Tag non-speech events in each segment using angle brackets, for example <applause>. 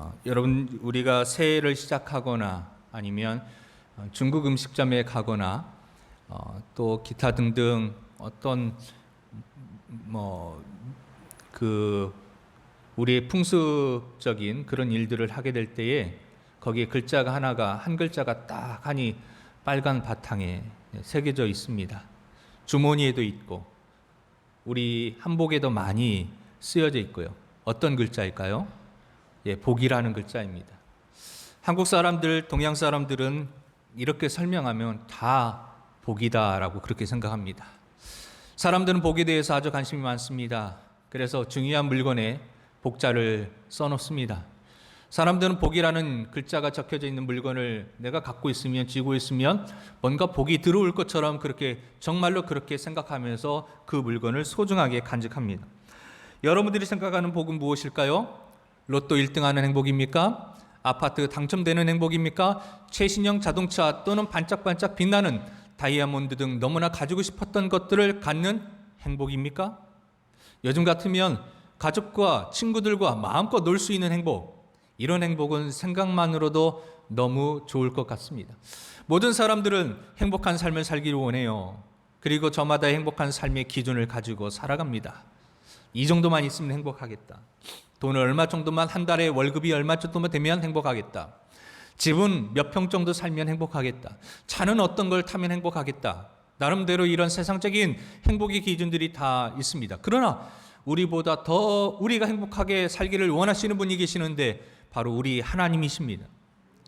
어, 여러분 우리가 새해를 시작하거나 아니면 어, 중국 음식점에 가거나 어, 또 기타 등등 어떤 뭐 그 우리의 풍습적인 그런 일들을 하게 될 때에 거기에 글자가 하나가 한 글자가 딱 하니 빨간 바탕에 새겨져 있습니다. 주머니에도 있고 우리 한복에도 많이 쓰여져 있고요. 어떤 글자일까요? 예, 복이라는 글자입니다. 한국 사람들, 동양 사람들은 이렇게 설명하면 다 복이다라고 그렇게 생각합니다. 사람들은 복에 대해서 아주 관심이 많습니다. 그래서 중요한 물건에 복자를 써놓습니다. 사람들은 복이라는 글자가 적혀져 있는 물건을 내가 갖고 있으면 쥐고 있으면 뭔가 복이 들어올 것처럼 그렇게 정말로 그렇게 생각하면서 그 물건을 소중하게 간직합니다. 여러분들이 생각하는 복은 무엇일까요? 로또 1등하는 행복입니까? 아파트 당첨되는 행복입니까? 최신형 자동차 또는 반짝반짝 빛나는 다이아몬드 등 너무나 가지고 싶었던 것들을 갖는 행복입니까? 요즘 같으면 가족과 친구들과 마음껏 놀 수 있는 행복, 이런 행복은 생각만으로도 너무 좋을 것 같습니다. 모든 사람들은 행복한 삶을 살기를 원해요. 그리고 저마다 행복한 삶의 기준을 가지고 살아갑니다. 이 정도만 있으면 행복하겠다. 돈을 얼마 정도만 한 달에 월급이 얼마 정도만 되면 행복하겠다. 집은 몇 평 정도 살면 행복하겠다. 차는 어떤 걸 타면 행복하겠다. 나름대로 이런 세상적인 행복의 기준들이 다 있습니다. 그러나 우리보다 더 우리가 행복하게 살기를 원하시는 분이 계시는데 바로 우리 하나님이십니다.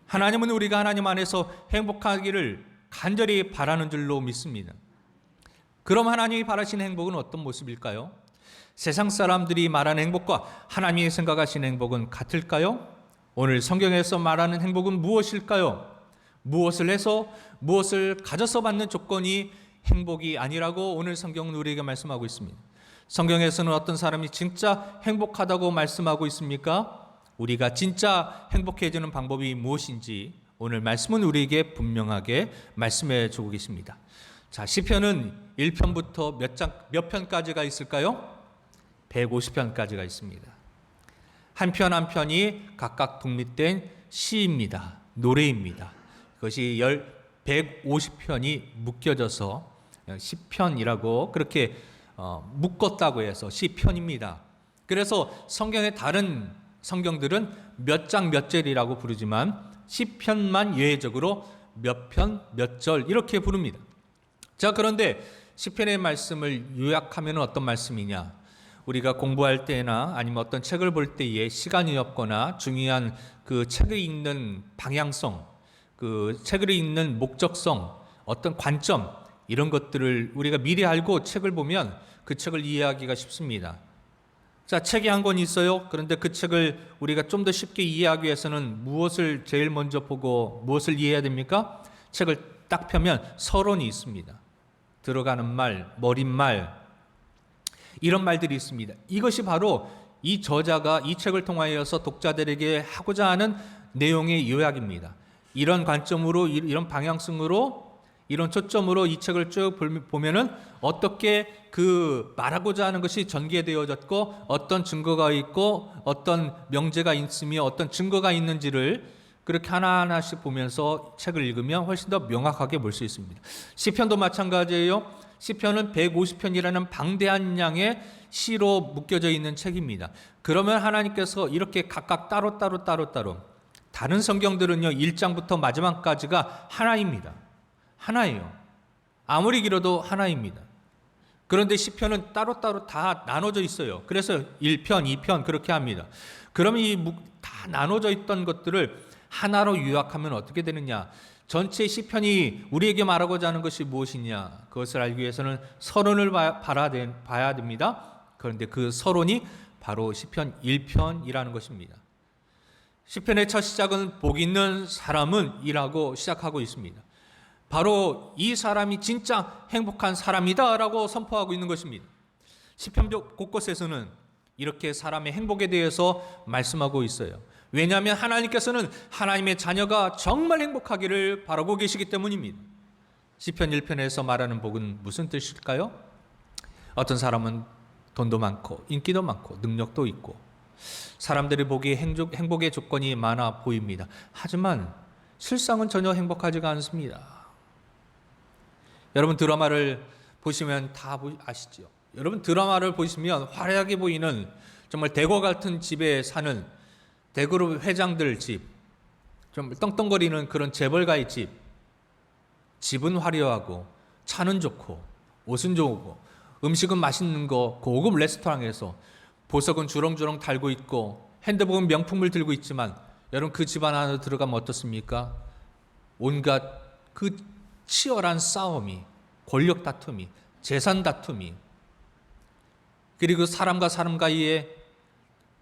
하나님은 우리가 하나님 안에서 행복하기를 간절히 바라는 줄로 믿습니다. 그럼 하나님이 바라시는 행복은 어떤 모습일까요? 세상 사람들이 말하는 행복과 하나님이 생각하시는 행복은 같을까요? 오늘 성경에서 말하는 행복은 무엇일까요? 무엇을 해서 무엇을 가져서 받는 조건이 행복이 아니라고 오늘 성경은 우리에게 말씀하고 있습니다. 성경에서는 어떤 사람이 진짜 행복하다고 말씀하고 있습니까? 우리가 진짜 행복해지는 방법이 무엇인지 오늘 말씀은 우리에게 분명하게 말씀해 주고 계십니다. 자, 시편은 1편부터 몇 장, 몇 편까지가 있을까요? 150편까지가 있습니다. 한 편 한 편이 각각 독립된 시입니다. 노래입니다. 그것이 열 150편이 묶여져서 시편이라고 그렇게 어, 묶었다고 해서 시편입니다. 그래서 성경의 다른 성경들은 몇 장 몇 절이라고 부르지만 시편만 예외적으로 몇 편 몇 절 이렇게 부릅니다. 자 그런데 시편의 말씀을 요약하면 어떤 말씀이냐? 우리가 공부할 때나 아니면 어떤 책을 볼 때에 시간이 없거나 중요한 그 책을 읽는 방향성, 그 책을 읽는 목적성, 어떤 관점 이런 것들을 우리가 미리 알고 책을 보면 그 책을 이해하기가 쉽습니다. 자, 책이 한 권 있어요. 그런데 그 책을 우리가 좀 더 쉽게 이해하기 위해서는 무엇을 제일 먼저 보고 무엇을 이해해야 됩니까? 책을 딱 펴면 서론이 있습니다. 들어가는 말, 머릿말, 이런 말들이 있습니다. 이것이 바로 이 저자가 이 책을 통하여서 독자들에게 하고자 하는 내용의 요약입니다. 이런 관점으로, 이런 방향성으로, 이런 초점으로 이 책을 쭉 보면은 어떻게 그 말하고자 하는 것이 전개되어졌고 어떤 증거가 있고 어떤 명제가 있으며 어떤 증거가 있는지를 그렇게 하나하나씩 보면서 책을 읽으면 훨씬 더 명확하게 볼 수 있습니다. 시편도 마찬가지예요. 시편은 150편이라는 방대한 양의 시로 묶여져 있는 책입니다. 그러면 하나님께서 이렇게 각각 따로 따로 따로 따로 다른 성경들은요, 1장부터 마지막까지가 하나입니다. 하나예요. 아무리 길어도 하나입니다. 그런데 시편은 따로따로 다 나눠져 있어요. 그래서 1편, 2편 그렇게 합니다. 그러면 이 다 나눠져 있던 것들을 하나로 요약하면 어떻게 되느냐? 전체 시편이 우리에게 말하고자 하는 것이 무엇이냐? 그것을 알기 위해서는 서론을 봐야 됩니다. 그런데 그 서론이 바로 시편 1편이라는 것입니다. 시편의 첫 시작은 복 있는 사람은 이라고 시작하고 있습니다. 바로 이 사람이 진짜 행복한 사람이다라고 선포하고 있는 것입니다. 시편 곳곳에서는 이렇게 사람의 행복에 대해서 말씀하고 있어요. 왜냐하면 하나님께서는 하나님의 자녀가 정말 행복하기를 바라고 계시기 때문입니다. 시편 1편에서 말하는 복은 무슨 뜻일까요? 어떤 사람은 돈도 많고 인기도 많고 능력도 있고 사람들이 보기에 행복, 행복의 조건이 많아 보입니다. 하지만 실상은 전혀 행복하지가 않습니다. 여러분 드라마를 보시면 다 보- 아시죠? 여러분 드라마를 보시면 화려하게 보이는 정말 대거 같은 집에 사는 대그룹 회장들 집, 좀 떵떵거리는 그런 재벌가의 집, 집은 화려하고 차는 좋고 옷은 좋고 음식은 맛있는 거 고급 레스토랑에서 보석은 주렁주렁 달고 있고 핸드복은 명품을 들고 있지만 여러분 그 집안 안으로 들어가면 어떻습니까? 온갖 그 치열한 싸움이 권력 다툼이 재산 다툼이 그리고 사람과 사람 사이의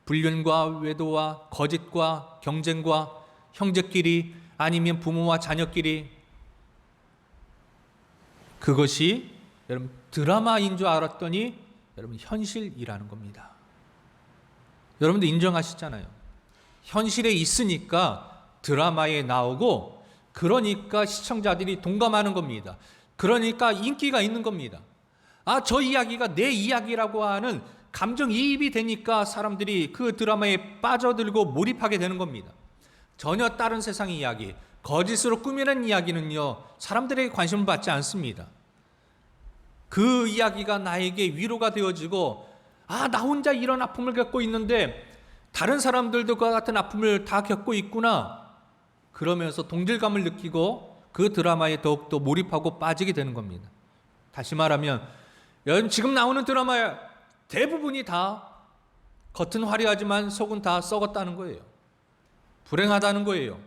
불륜과 외도와 거짓과 경쟁과 형제끼리 아니면 부모와 자녀끼리 그것이 여러분 드라마인 줄 알았더니 여러분 현실이라는 겁니다. 여러분도 인정하시잖아요. 현실에 있으니까 드라마에 나오고 그러니까 시청자들이 동감하는 겁니다. 그러니까 인기가 있는 겁니다. 아, 저 이야기가 내 이야기라고 하는 감정이입이 되니까 사람들이 그 드라마에 빠져들고 몰입하게 되는 겁니다. 전혀 다른 세상 이야기, 거짓으로 꾸미는 이야기는요, 사람들에게 관심을 받지 않습니다. 그 이야기가 나에게 위로가 되어지고, 아, 나 혼자 이런 아픔을 겪고 있는데, 다른 사람들도 그와 같은 아픔을 다 겪고 있구나. 그러면서 동질감을 느끼고 그 드라마에 더욱더 몰입하고 빠지게 되는 겁니다. 다시 말하면, 지금 나오는 드라마의 대부분이 다 겉은 화려하지만 속은 다 썩었다는 거예요. 불행하다는 거예요.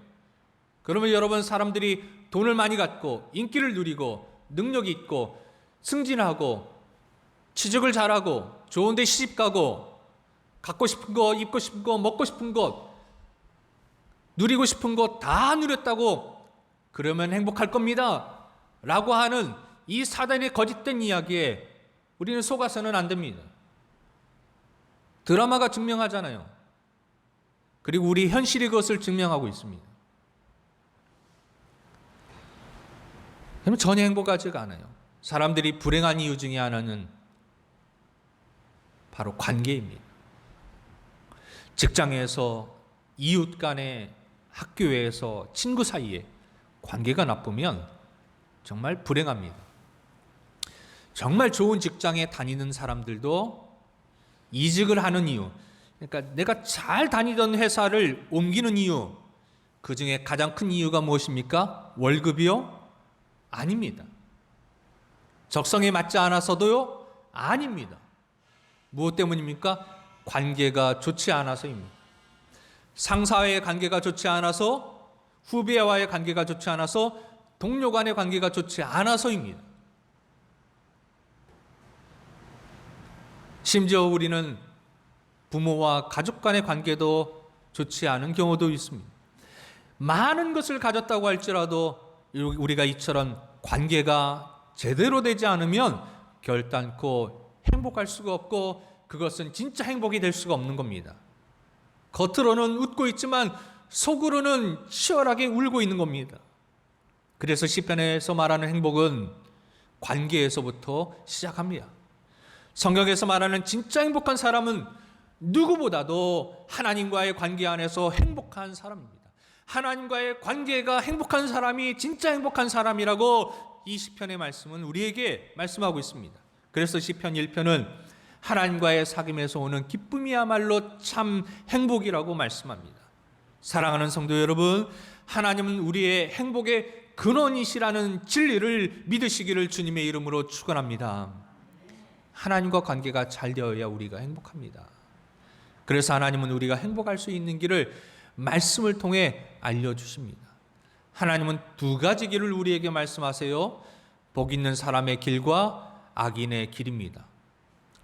그러면 여러분 사람들이 돈을 많이 갖고 인기를 누리고 능력이 있고 승진하고 취직을 잘하고 좋은 데 시집 가고 갖고 싶은 거 입고 싶은 거 먹고 싶은 것 누리고 싶은 거다 누렸다고 그러면 행복할 겁니다. 라고 하는 이 사단의 거짓된 이야기에 우리는 속아서는 안 됩니다. 드라마가 증명하잖아요. 그리고 우리 현실이 그것을 증명하고 있습니다. 그러면 전혀 행복하지가 않아요. 사람들이 불행한 이유 중에 하나는 바로 관계입니다. 직장에서 이웃 간에 학교에서 친구 사이에 관계가 나쁘면 정말 불행합니다. 정말 좋은 직장에 다니는 사람들도 이직을 하는 이유, 그러니까 내가 잘 다니던 회사를 옮기는 이유, 그 중에 가장 큰 이유가 무엇입니까? 월급이요? 아닙니다. 적성에 맞지 않아서도요? 아닙니다. 무엇 때문입니까? 관계가 좋지 않아서입니다. 상사와의 관계가 좋지 않아서, 후배와의 관계가 좋지 않아서, 동료 간의 관계가 좋지 않아서입니다. 심지어 우리는 부모와 가족 간의 관계도 좋지 않은 경우도 있습니다. 많은 것을 가졌다고 할지라도 우리가 이처럼 관계가 제대로 되지 않으면 결단코 행복할 수가 없고 그것은 진짜 행복이 될 수가 없는 겁니다. 겉으로는 웃고 있지만 속으로는 치열하게 울고 있는 겁니다. 그래서 시편에서 말하는 행복은 관계에서부터 시작합니다. 성경에서 말하는 진짜 행복한 사람은 누구보다도 하나님과의 관계 안에서 행복한 사람입니다. 하나님과의 관계가 행복한 사람이 진짜 행복한 사람이라고 이 시편의 말씀은 우리에게 말씀하고 있습니다. 그래서 시편 1편은 하나님과의 사귐에서 오는 기쁨이야말로 참 행복이라고 말씀합니다. 사랑하는 성도 여러분, 하나님은 우리의 행복의 근원이시라는 진리를 믿으시기를 주님의 이름으로 축원합니다. 하나님과 관계가 잘 되어야 우리가 행복합니다. 그래서 하나님은 우리가 행복할 수 있는 길을 말씀을 통해 알려주십니다. 하나님은 두 가지 길을 우리에게 말씀하세요. 복 있는 사람의 길과 악인의 길입니다.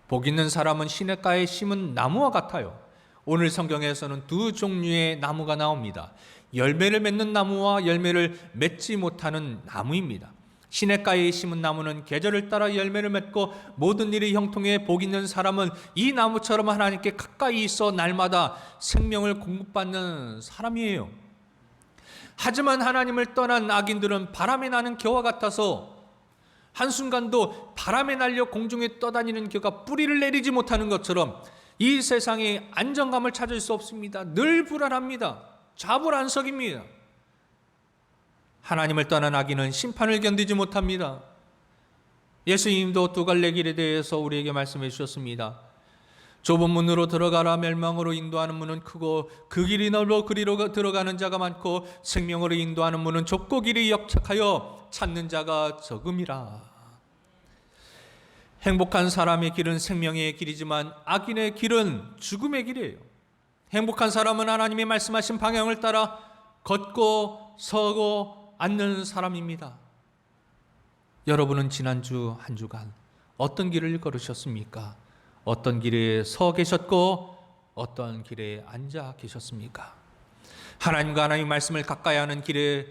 복 있는 사람은 시냇가에 심은 나무와 같아요. 오늘 성경에서는 두 종류의 나무가 나옵니다. 열매를 맺는 나무와 열매를 맺지 못하는 나무입니다. 시냇가에 심은 나무는 계절을 따라 열매를 맺고 모든 일이 형통해 복 있는 사람은 이 나무처럼 하나님께 가까이 있어 날마다 생명을 공급받는 사람이에요. 하지만 하나님을 떠난 악인들은 바람에 나는 겨와 같아서 한순간도 바람에 날려 공중에 떠다니는 겨가 뿌리를 내리지 못하는 것처럼 이 세상에 안정감을 찾을 수 없습니다. 늘 불안합니다. 자불안석입니다. 하나님을 떠난 아기는 심판을 견디지 못합니다. 예수님도 두 갈래 길에 대해서 우리에게 말씀해 주셨습니다. 좁은 문으로 들어가라 멸망으로 인도하는 문은 크고 그 길이 넓어 그리로 들어가는 자가 많고 생명으로 인도하는 문은 좁고 길이 역착하여 찾는 자가 적음이라. 행복한 사람의 길은 생명의 길이지만 악인의 길은 죽음의 길이에요. 행복한 사람은 하나님이 말씀하신 방향을 따라 걷고 서고 앉는 사람입니다. 여러분은 지난주 한 주간 어떤 길을 걸으셨습니까? 어떤 길에 서 계셨고 어떤 길에 앉아 계셨습니까? 하나님과 하나님 말씀을 가까이 하는 길에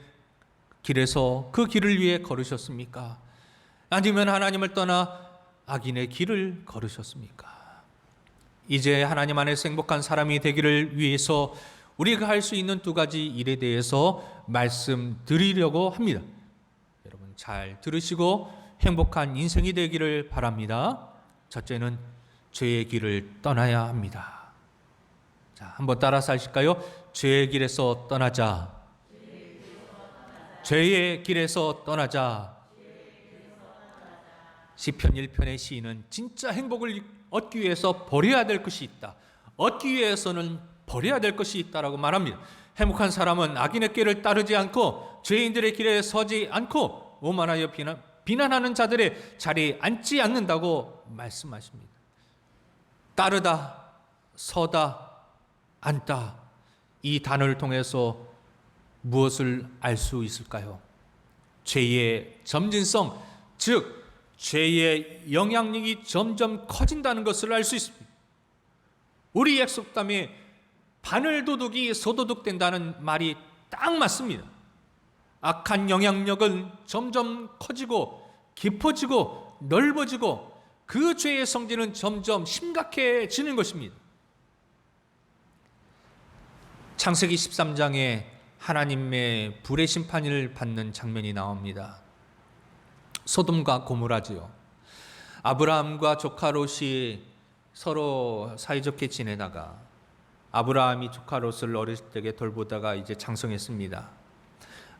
길에서 그 길을 위해 걸으셨습니까? 아니면 하나님을 떠나 악인의 길을 걸으셨습니까? 이제 하나님 안에서 행복한 사람이 되기를 위해서 우리가 할 수 있는 두 가지 일에 대해서 말씀드리려고 합니다. 여러분 잘 들으시고 행복한 인생이 되기를 바랍니다. 첫째는 죄의 길을 떠나야 합니다. 자, 한번 따라서 하실까요? 죄의 길에서 떠나자. 죄의 길에서 떠나자. 시편 1편의 시인은 진짜 행복을 얻기 위해서 버려야 될 것이 있다. 얻기 위해서는 버려야 될 것이 있다라고 말합니다. 행복한 사람은 악인의 길을 따르지 않고 죄인들의 길에 서지 않고 오만하여 비난, 비난하는 자들의 자리에 앉지 않는다고 말씀하십니다. 따르다, 서다, 앉다 이 단어를 통해서 무엇을 알 수 있을까요? 죄의 점진성, 즉 죄의 영향력이 점점 커진다는 것을 알 수 있습니다. 우리 약속담에 바늘 도둑이 소도둑 된다는 말이 딱 맞습니다. 악한 영향력은 점점 커지고 깊어지고 넓어지고 그 죄의 성질은 점점 심각해지는 것입니다. 창세기 13장에 하나님의 불의 심판을 받는 장면이 나옵니다. 소돔과 고모라지요. 아브라함과 조카 롯이 서로 사이좋게 지내다가 아브라함이 조카 롯을 어렸을 때에 돌보다가 이제 장성했습니다.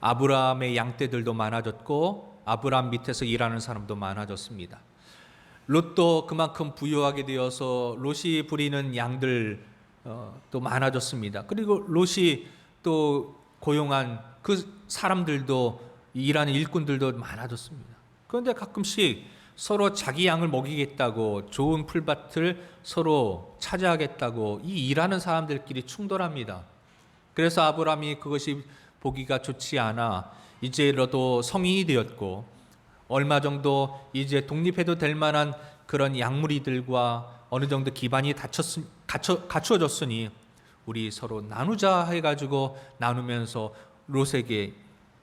아브라함의 양떼들도 많아졌고 아브라함 밑에서 일하는 사람도 많아졌습니다. 롯도 그만큼 부유하게 되어서 롯이 부리는 양들 어, 또 많아졌습니다. 그리고 롯이 또 고용한 그 사람들도 일하는 일꾼들도 많아졌습니다. 그런데 가끔씩 서로 자기 양을 먹이겠다고 좋은 풀밭을 서로 차지하겠다고 이 일하는 사람들끼리 충돌합니다. 그래서 아브라함이 그것이 보기가 좋지 않아 이제라도 성인이 되었고 얼마 정도 이제 독립해도 될 만한 그런 약물이들과 어느 정도 기반이 닫혔, 갖춰, 갖추어졌으니 우리 서로 나누자 해가지고 나누면서 롯에게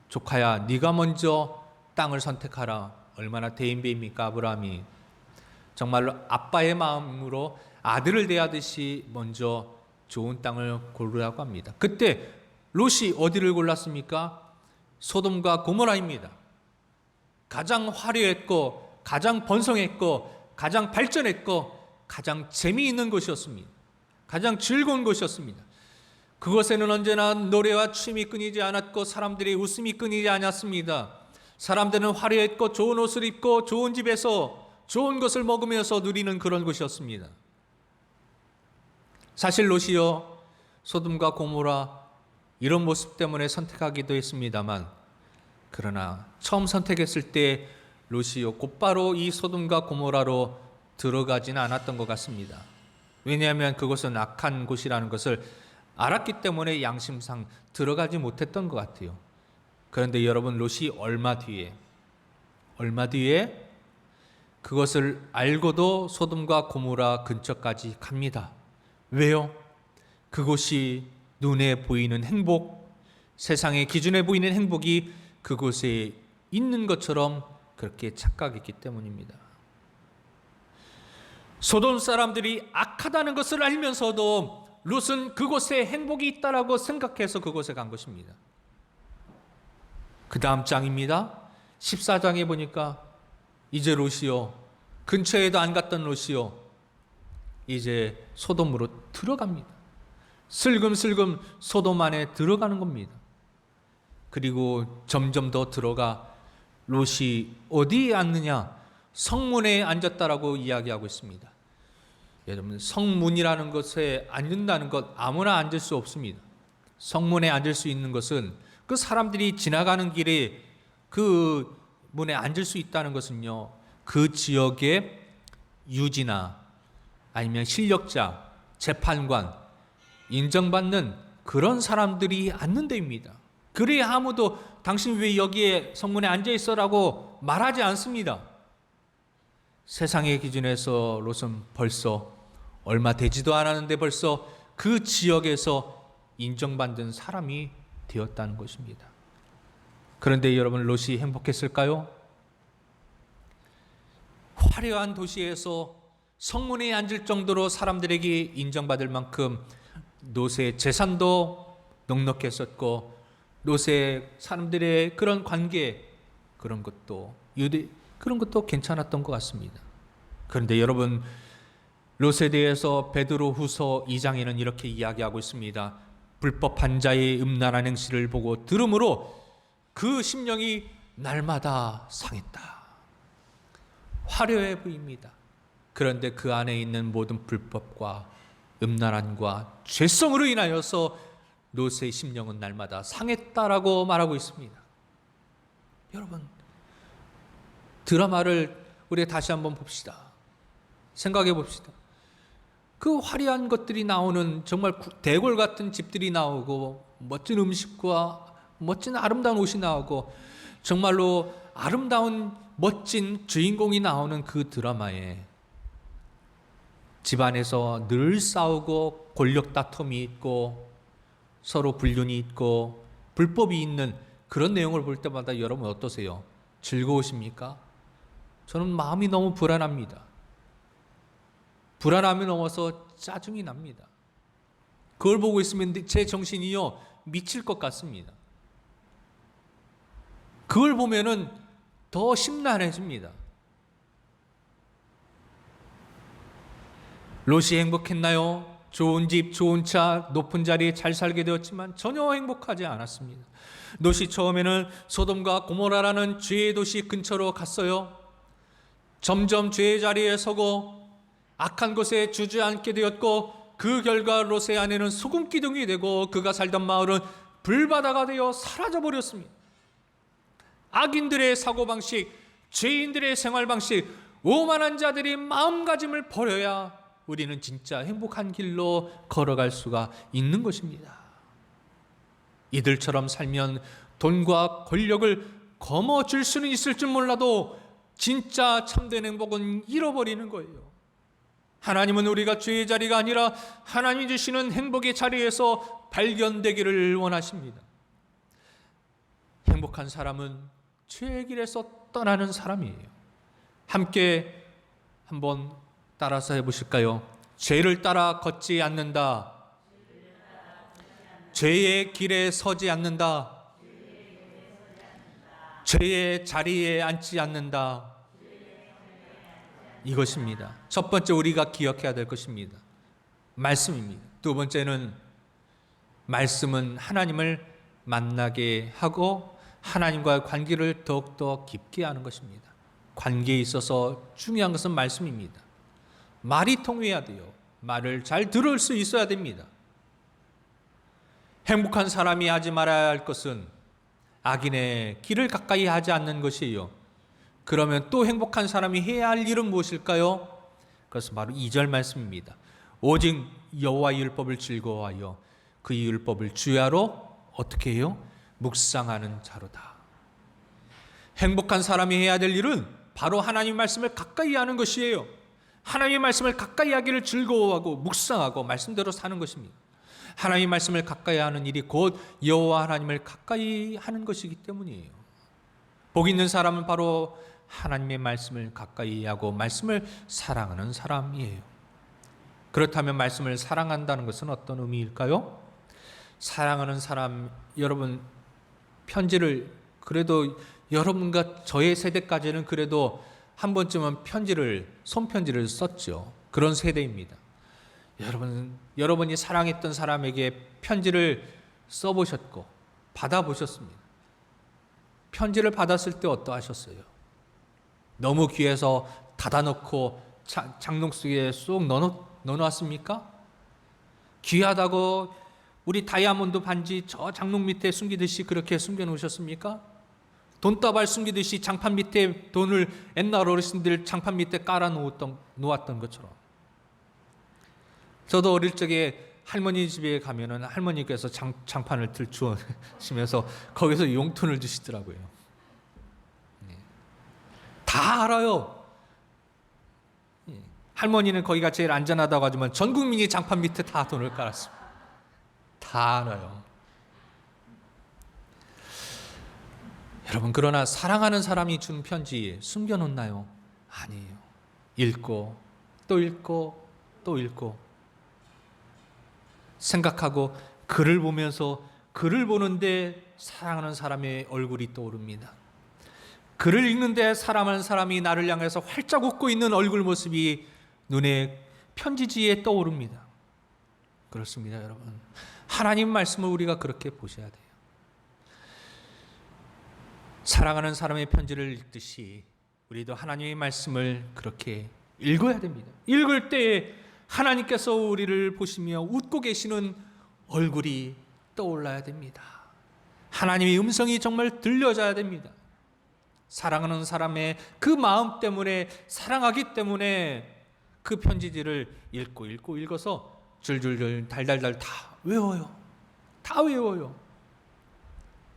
조카야 네가 먼저 땅을 선택하라 얼마나 대인배입니까 아브라함이 정말로 아빠의 마음으로 아들을 대하듯이 먼저 좋은 땅을 고르라고 합니다. 그때 롯이 어디를 골랐습니까? 소돔과 고모라입니다. 가장 화려했고 가장 번성했고 가장 발전했고 가장 재미있는 곳이었습니다. 가장 즐거운 곳이었습니다. 그곳에는 언제나 노래와 춤이 끊이지 않았고 사람들의 웃음이 끊이지 않았습니다. 사람들은 화려했고 좋은 옷을 입고 좋은 집에서 좋은 것을 먹으면서 누리는 그런 곳이었습니다. 사실 롯이요 소돔과 고모라 이런 모습 때문에 선택하기도 했습니다만 그러나 처음 선택했을 때 롯이요 곧바로 이 소돔과 고모라로 들어가지는 않았던 것 같습니다. 왜냐하면 그곳은 악한 곳이라는 것을 알았기 때문에 양심상 들어가지 못했던 것 같아요. 그런데 여러분 롯이 얼마 뒤에 얼마 뒤에 그것을 알고도 소돔과 고모라 근처까지 갑니다. 왜요? 그곳이 눈에 보이는 행복, 세상의 기준에 보이는 행복이 그곳에 있는 것처럼 그렇게 착각했기 때문입니다. 소돔 사람들이 악하다는 것을 알면서도 롯은 그곳에 행복이 있다라고 생각해서 그곳에 간 것입니다. 그 다음 장입니다. 14장에 보니까 이제 롯이요. 근처에도 안 갔던 롯이요. 이제 소돔으로 들어갑니다. 슬금슬금 소돔 안에 들어가는 겁니다. 그리고 점점 더 들어가 롯이 어디에 앉느냐? 성문에 앉았다라고 이야기하고 있습니다. 여러분 성문이라는 것에 앉는다는 것 아무나 앉을 수 없습니다. 성문에 앉을 수 있는 것은 그 사람들이 지나가는 길에 그 문에 앉을 수 있다는 것은요. 그 지역의 유지나 아니면 실력자, 재판관, 인정받는 그런 사람들이 앉는 데입니다. 그래야 아무도 당신 왜 여기에 성문에 앉아 있어라고 말하지 않습니다. 세상의 기준에서 롯은 벌써 얼마 되지도 않았는데 벌써 그 지역에서 인정받는 사람이 되었다는 것입니다. 그런데 여러분 롯이 행복했을까요? 화려한 도시에서 성문에 앉을 정도로 사람들에게 인정받을 만큼 롯의 재산도 넉넉했었고 롯의 사람들의 그런 관계 그런 것도 유대 그런 것도 괜찮았던 것 같습니다. 그런데 여러분 롯에 대해서 베드로후서 2장에는 이렇게 이야기하고 있습니다. 불법한 자의 음란한 행실을 보고 들음으로 그 심령이 날마다 상했다. 화려해 보입니다. 그런데 그 안에 있는 모든 불법과 음란함과 죄성으로 인하여서 롯의 심령은 날마다 상했다라고 말하고 있습니다. 여러분 드라마를 우리 다시 한번 봅시다. 생각해 봅시다. 그 화려한 것들이 나오는 정말 대골 같은 집들이 나오고 멋진 음식과 멋진 아름다운 옷이 나오고 정말로 아름다운 멋진 주인공이 나오는 그 드라마에 집안에서 늘 싸우고 권력 다툼이 있고 서로 불륜이 있고 불법이 있는 그런 내용을 볼 때마다 여러분 어떠세요? 즐거우십니까? 저는 마음이 너무 불안합니다. 불안함이 넘어서 짜증이 납니다. 그걸 보고 있으면 제 정신이요 미칠 것 같습니다. 그걸 보면은 더 심란해집니다. 롯이 행복했나요? 좋은 집, 좋은 차, 높은 자리에 잘 살게 되었지만 전혀 행복하지 않았습니다. 롯이 처음에는 소돔과 고모라라는 죄의 도시 근처로 갔어요. 점점 죄의 자리에 서고 악한 곳에 주저앉게 되었고 그 결과 롯의 아내는 소금 기둥이 되고 그가 살던 마을은 불바다가 되어 사라져 버렸습니다. 악인들의 사고 방식, 죄인들의 생활 방식, 오만한 자들이 마음가짐을 버려야 우리는 진짜 행복한 길로 걸어갈 수가 있는 것입니다. 이들처럼 살면 돈과 권력을 거머쥘 수는 있을 줄 몰라도 진짜 참된 행복은 잃어버리는 거예요. 하나님은 우리가 죄의 자리가 아니라 하나님이 주시는 행복의 자리에서 발견되기를 원하십니다. 행복한 사람은 죄의 길에서 떠나는 사람이에요. 함께 한번 따라서 해보실까요? 죄를 따라 걷지 않는다. 죄의 길에 서지 않는다. 죄의 자리에 앉지 않는다. 이것입니다. 첫 번째 우리가 기억해야 될 것입니다. 말씀입니다. 두 번째는 말씀은 하나님을 만나게 하고 하나님과의 관계를 더욱더 깊게 하는 것입니다. 관계에 있어서 중요한 것은 말씀입니다. 말이 통해야 돼요. 말을 잘 들을 수 있어야 됩니다. 행복한 사람이 하지 말아야 할 것은 악인의 길을 가까이 하지 않는 것이에요. 그러면 또 행복한 사람이 해야 할 일은 무엇일까요? 그것은 바로 2절 말씀입니다. 오직 여호와 율법을 즐거워하여 그 율법을 주야로 어떻게 해요? 묵상하는 자로다. 행복한 사람이 해야 될 일은 바로 하나님 말씀을 가까이 하는 것이에요. 하나님의 말씀을 가까이 하기를 즐거워하고 묵상하고 말씀대로 사는 것입니다. 하나님의 말씀을 가까이 하는 일이 곧 여호와 하나님을 가까이 하는 것이기 때문이에요. 복 있는 사람은 바로 하나님의 말씀을 가까이 하고 말씀을 사랑하는 사람이에요. 그렇다면 말씀을 사랑한다는 것은 어떤 의미일까요? 사랑하는 사람 여러분 편지를 그래도 여러분과 저의 세대까지는 그래도 한 번쯤은 편지를 손편지를 썼죠. 그런 세대입니다. 여러분 여러분이 사랑했던 사람에게 편지를 써 보셨고 받아 보셨습니다. 편지를 받았을 때 어떠하셨어요? 너무 귀해서 닫아놓고 차- 장롱 속에 쏙 넣어 넣어놨습니까? 귀하다고 우리 다이아몬드 반지 저 장롱 밑에 숨기듯이 그렇게 숨겨놓으셨습니까? 돈다발 숨기듯이 장판 밑에 돈을 옛날 어르신들 장판 밑에 깔아 놓았던, 놓았던 것처럼. 저도 어릴 적에 할머니 집에 가면은 할머니께서 장, 장판을 들추시면서 <laughs> 거기서 용돈을 주시더라고요. 네. 다 알아요. 예. 할머니는 거기가 제일 안전하다고 하지만 전 국민이 장판 밑에 다 돈을 깔았습니다. 다 알아요. 여러분 그러나 사랑하는 사람이 준 편지 숨겨놓나요? 아니에요. 읽고 또 읽고 또 읽고 생각하고 글을 보면서 글을 보는데 사랑하는 사람의 얼굴이 떠오릅니다. 글을 읽는데 사랑하는 사람이 나를 향해서 활짝 웃고 있는 얼굴 모습이 눈에 편지지에 떠오릅니다. 그렇습니다, 여러분. 하나님 말씀을 우리가 그렇게 보셔야 돼요. 사랑하는 사람의 편지를 읽듯이 우리도 하나님의 말씀을 그렇게 읽어야 됩니다. 읽을 때 하나님께서 우리를 보시며 웃고 계시는 얼굴이 떠올라야 됩니다. 하나님의 음성이 정말 들려져야 됩니다. 사랑하는 사람의 그 마음 때문에 사랑하기 때문에 그 편지지를 읽고 읽고 읽어서 줄줄줄 달달달 다 외워요. 다 외워요.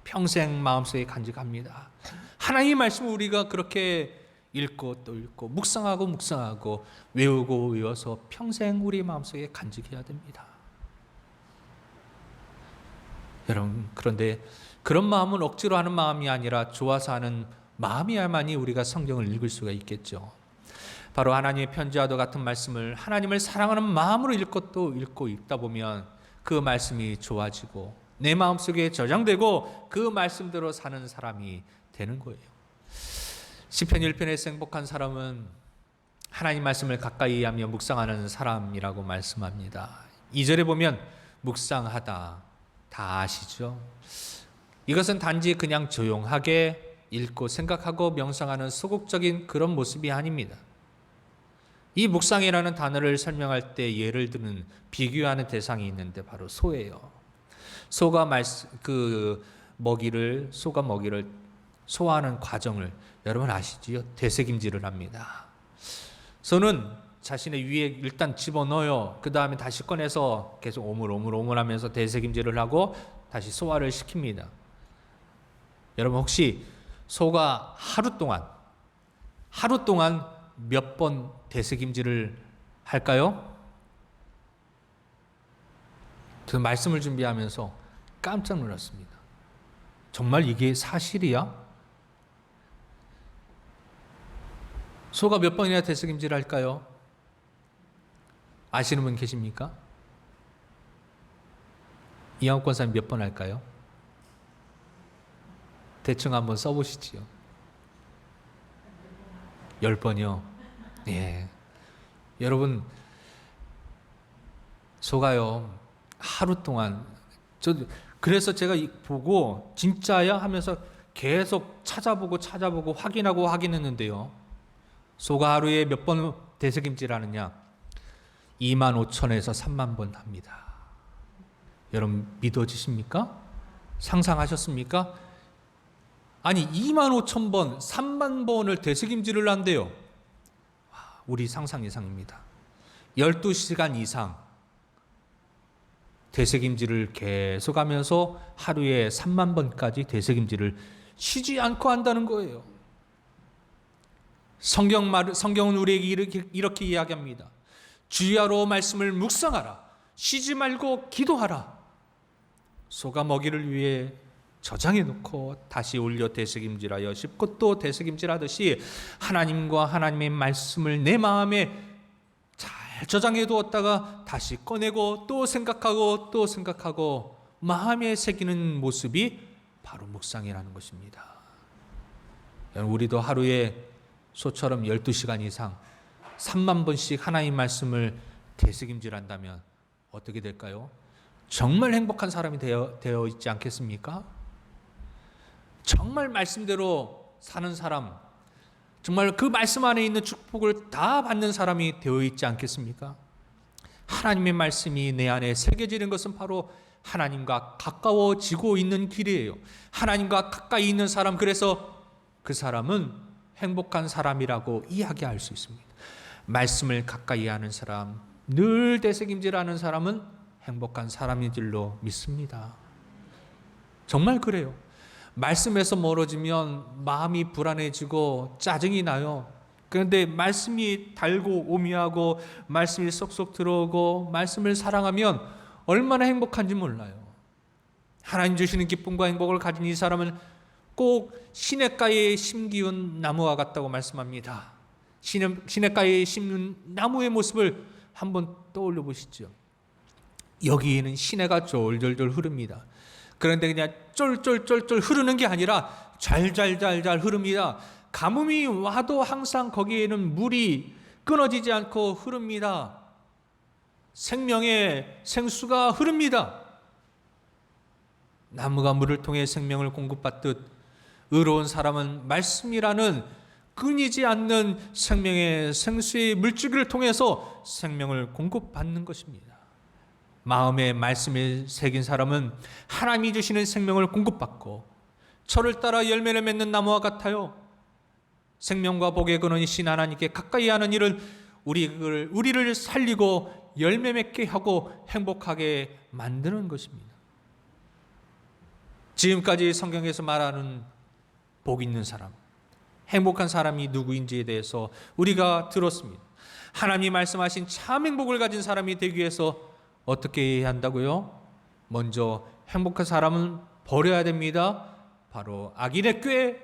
평생 마음속에 간직합니다. 하나님의 말씀을 우리가 그렇게 읽고 또 읽고 묵상하고 묵상하고 외우고 외워서 평생 우리 마음속에 간직해야 됩니다. 여러분 그런데 그런 마음은 억지로 하는 마음이 아니라 좋아서 하는 마음이야만이 우리가 성경을 읽을 수가 있겠죠. 바로 하나님의 편지와도 같은 말씀을 하나님을 사랑하는 마음으로 또 읽고 읽다 보면 그 말씀이 좋아지고 내 마음속에 저장되고 그 말씀대로 사는 사람이 되는 거예요. 시편 1편에서 행복한 사람은 하나님 말씀을 가까이 하며 묵상하는 사람이라고 말씀합니다. 2절에 보면 묵상하다 다 아시죠? 이것은 단지 그냥 조용하게 읽고 생각하고 명상하는 소극적인 그런 모습이 아닙니다. 이 묵상이라는 단어를 설명할 때 예를 드는 비교하는 대상이 있는데 바로 소예요. 소가 말씀 그 먹이를 소가 먹이를 소화하는 과정을 여러분 아시지요? 되새김질을 합니다. 소는 자신의 위에 일단 집어넣어요. 그 다음에 다시 꺼내서 계속 오물 오물 오물 하면서 되새김질을 하고 다시 소화를 시킵니다. 여러분 혹시 소가 하루 동안 하루 동안 몇번 되새김질을 할까요? 그 말씀을 준비하면서 깜짝 놀랐습니다. 정말 이게 사실이야? 소가 몇 번이나 되새김질 할까요? 아시는 분 계십니까? 이한권 권사님 몇 번 할까요? 대충 한번 써보시지요. 열 번이요. 예. 여러분, 소가요, 하루 동안, 저, 그래서 제가 보고, 진짜야? 하면서 계속 찾아보고 찾아보고 확인하고 확인했는데요. 소가 하루에 몇번 되새김질 하느냐? 2만 5천에서 3만 번 합니다. 여러분 믿어지십니까? 상상하셨습니까? 아니 2만 5천 번, 3만 번을 되새김질을 한대요. 우리 상상 이상입니다. 12시간 이상 되새김질을 계속하면서 하루에 3만 번까지 되새김질을 쉬지 않고 한다는 거예요. 성경 말 성경은 우리에게 이렇게, 이렇게 이야기합니다. 주야로 말씀을 묵상하라. 쉬지 말고 기도하라. 소가 먹이를 위해 저장해 놓고 다시 올려 되새김질하여 씹고 또 되새김질하듯이 하나님과 하나님의 말씀을 내 마음에 잘 저장해 두었다가 다시 꺼내고 또 생각하고 또 생각하고 마음에 새기는 모습이 바로 묵상이라는 것입니다. 우리도 하루에 소처럼 12시간 이상 3만 번씩 하나님 말씀을 되새김질한다면 어떻게 될까요? 정말 행복한 사람이 되어, 되어 있지 않겠습니까? 정말 말씀대로 사는 사람, 정말 그 말씀 안에 있는 축복을 다 받는 사람이 되어 있지 않겠습니까? 하나님의 말씀이 내 안에 새겨지는 것은 바로 하나님과 가까워지고 있는 길이에요. 하나님과 가까이 있는 사람, 그래서 그 사람은 행복한 사람이라고 이야기할 수 있습니다. 말씀을 가까이 하는 사람, 늘 되새김질하는 사람은 행복한 사람인 줄로 믿습니다. 정말 그래요. 말씀에서 멀어지면 마음이 불안해지고 짜증이 나요. 그런데 말씀이 달고 오미하고 말씀이 쏙쏙 들어오고 말씀을 사랑하면 얼마나 행복한지 몰라요. 하나님 주시는 기쁨과 행복을 가진 이 사람은 꼭 시냇가에 심기운 나무와 같다고 말씀합니다. 시냇, 시냇가에 심는 나무의 모습을 한번 떠올려 보시죠. 여기에는 시내가 졸졸졸 흐릅니다. 그런데 그냥 쫄쫄쫄쫄 흐르는 게 아니라 잘잘잘잘 흐릅니다. 가뭄이 와도 항상 거기에는 물이 끊어지지 않고 흐릅니다. 생명의 생수가 흐릅니다. 나무가 물을 통해 생명을 공급받듯 의로운 사람은 말씀이라는 끊이지 않는 생명의 생수의 물줄기를 통해서 생명을 공급받는 것입니다. 마음에 말씀을 새긴 사람은 하나님이 주시는 생명을 공급받고 철을 따라 열매를 맺는 나무와 같아요. 생명과 복의 근원이신 하나님께 가까이 하는 일은 우리를, 우리를 살리고 열매 맺게 하고 행복하게 만드는 것입니다. 지금까지 성경에서 말하는 복 있는 사람, 행복한 사람이 누구인지에 대해서 우리가 들었습니다. 하나님이 말씀하신 참 행복을 가진 사람이 되기 위해서 어떻게 한다고요? 먼저 행복한 사람은 버려야 됩니다. 바로 악인의 꾀,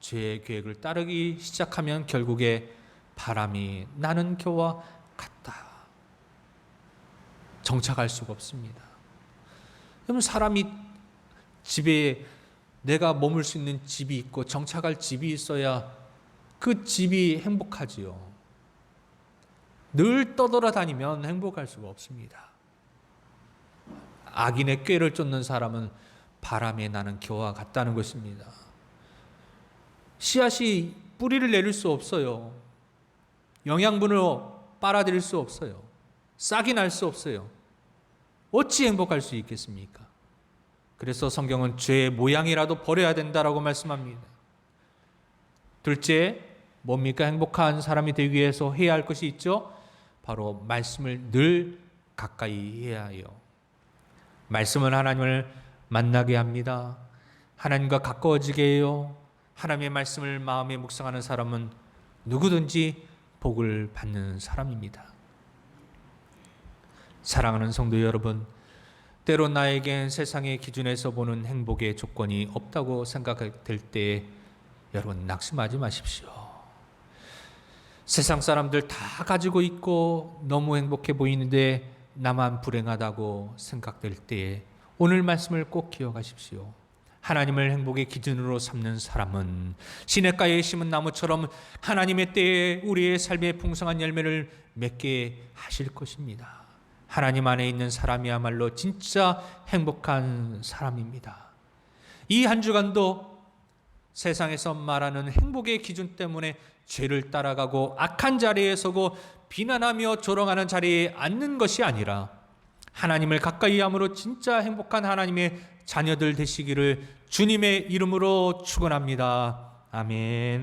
죄의 계획을 따르기 시작하면 결국에 바람이 나는 겨와 같다. 정착할 수가 없습니다. 그러면 사람이 집에 내가 머물 수 있는 집이 있고 정착할 집이 있어야 그 집이 행복하지요. 늘 떠돌아다니면 행복할 수가 없습니다. 악인의 꾀를 쫓는 사람은 바람에 나는 겨와 같다는 것입니다. 씨앗이 뿌리를 내릴 수 없어요. 영양분을 빨아들일 수 없어요. 싹이 날 수 없어요. 어찌 행복할 수 있겠습니까? 그래서 성경은 죄의 모양이라도 버려야 된다라고 말씀합니다. 둘째, 뭡니까? 행복한 사람이 되기 위해서 해야 할 것이 있죠? 바로 말씀을 늘 가까이 해야 해요. 말씀은 하나님을 만나게 합니다. 하나님과 가까워지게 해요. 하나님의 말씀을 마음에 묵상하는 사람은 누구든지 복을 받는 사람입니다. 사랑하는 성도 여러분, 때로 나에겐 세상의 기준에서 보는 행복의 조건이 없다고 생각될 때 여러분 낙심하지 마십시오. 세상 사람들 다 가지고 있고 너무 행복해 보이는데 나만 불행하다고 생각될 때에 오늘 말씀을 꼭 기억하십시오. 하나님을 행복의 기준으로 삼는 사람은 시냇가에 심은 나무처럼 하나님의 때에 우리의 삶의 풍성한 열매를 맺게 하실 것입니다. 하나님 안에 있는 사람이야말로 진짜 행복한 사람입니다. 이 한 주간도 세상에서 말하는 행복의 기준 때문에 죄를 따라가고 악한 자리에 서고 비난하며 조롱하는 자리에 앉는 것이 아니라 하나님을 가까이 함으로 진짜 행복한 하나님의 자녀들 되시기를 주님의 이름으로 축원합니다. 아멘.